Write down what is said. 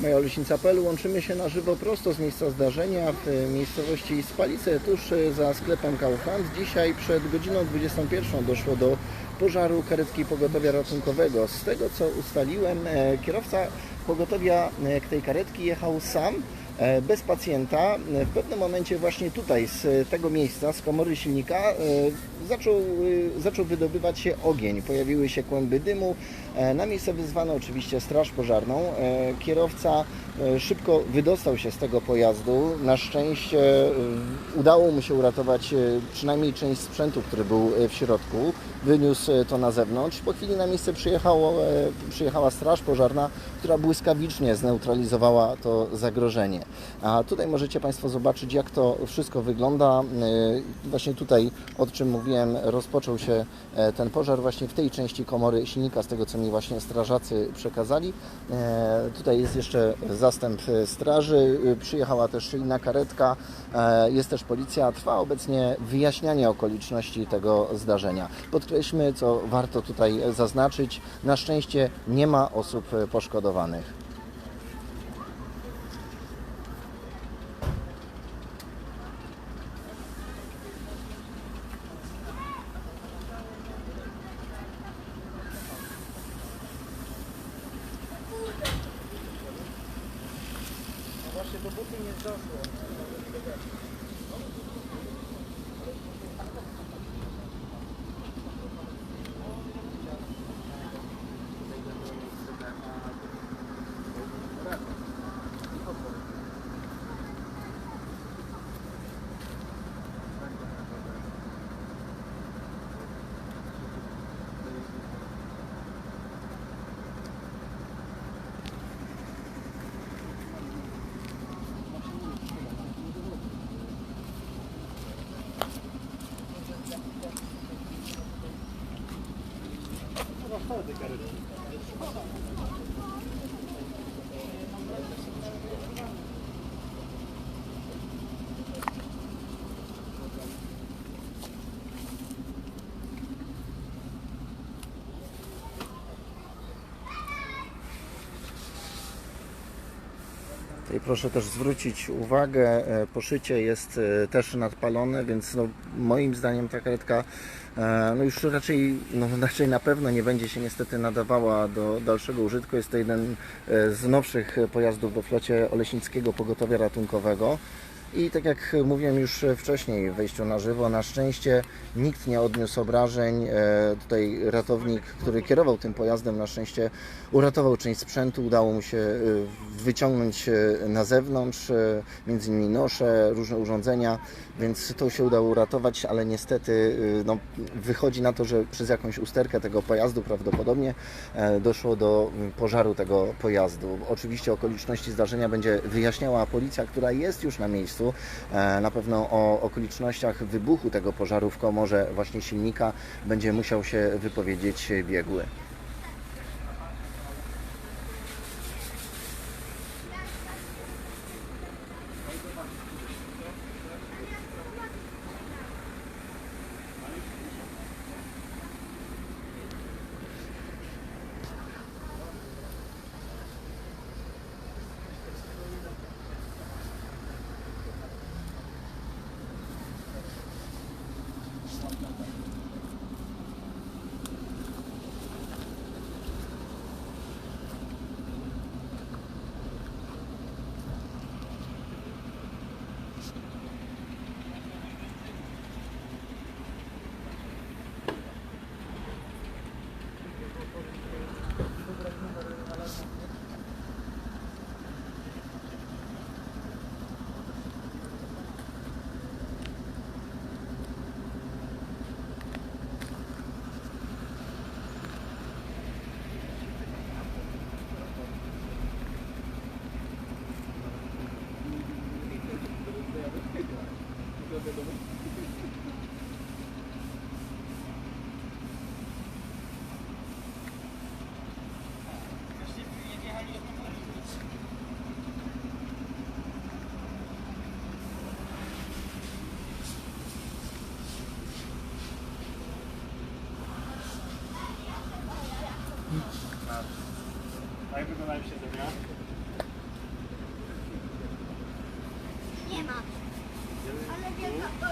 Majoleśnica.pl łączymy się na żywo prosto z miejsca zdarzenia w miejscowości Spalice, tuż za sklepem Kaufland. Dzisiaj przed godziną 21 doszło do pożaru karetki pogotowia ratunkowego. Z tego co ustaliłem, e, kierowca pogotowia e, tej karetki jechał sam bez pacjenta. E, W pewnym momencie właśnie tutaj z tego miejsca, z komory silnika e, zaczął, e, zaczął wydobywać się ogień. Pojawiły się kłęby dymu. E, Na miejsce wyzwano oczywiście straż pożarną. E, Kierowca e, szybko wydostał się z tego pojazdu. Na szczęście e, udało mu się uratować e, przynajmniej część sprzętu, który był e, w środku. Wyniósł e, to na zewnątrz. Po chwili na miejsce przyjechało, e, przyjechała straż pożarna, która błyskawicznie zneutralizowała to zagrożenie. A tutaj możecie Państwo zobaczyć, jak to wszystko wygląda. E, Właśnie tutaj, o czym mówiłem, rozpoczął się e, ten pożar właśnie w tej części komory silnika, z tego co mi właśnie strażacy przekazali. E, Tutaj jest jeszcze zastęp straży, przyjechała też inna karetka, jest też policja. Trwa obecnie wyjaśnianie okoliczności tego zdarzenia. Podkreślmy, co warto tutaj zaznaczyć, na szczęście nie ma osób poszkodowanych. Właśnie dopóki nie doszło. Tutaj proszę też zwrócić uwagę, e, poszycie jest e, też nadpalone, więc no, moim zdaniem ta karetka e, no już raczej, no, raczej na pewno nie będzie się niestety nadawała do dalszego użytku. Jest to jeden z nowszych pojazdów we flocie Oleśnickiego Pogotowia Ratunkowego. I tak jak mówiłem już wcześniej w wejściu na żywo, na szczęście nikt nie odniósł obrażeń. E, Tutaj ratownik, który kierował tym pojazdem, na szczęście uratował część sprzętu, udało mu się e, wyciągnąć e, na zewnątrz, między innymi nosze, różne urządzenia, więc to się udało uratować, ale niestety no, wychodzi na to, że przez jakąś usterkę tego pojazdu prawdopodobnie doszło do pożaru tego pojazdu. Oczywiście okoliczności zdarzenia będzie wyjaśniała policja, która jest już na miejscu czasu. E, na pewno o okolicznościach wybuchu tego pożaru w komorze właśnie silnika będzie musiał się wypowiedzieć biegły. A Jak wyglądają siedzenia? Nie ma. Ale wielka... No,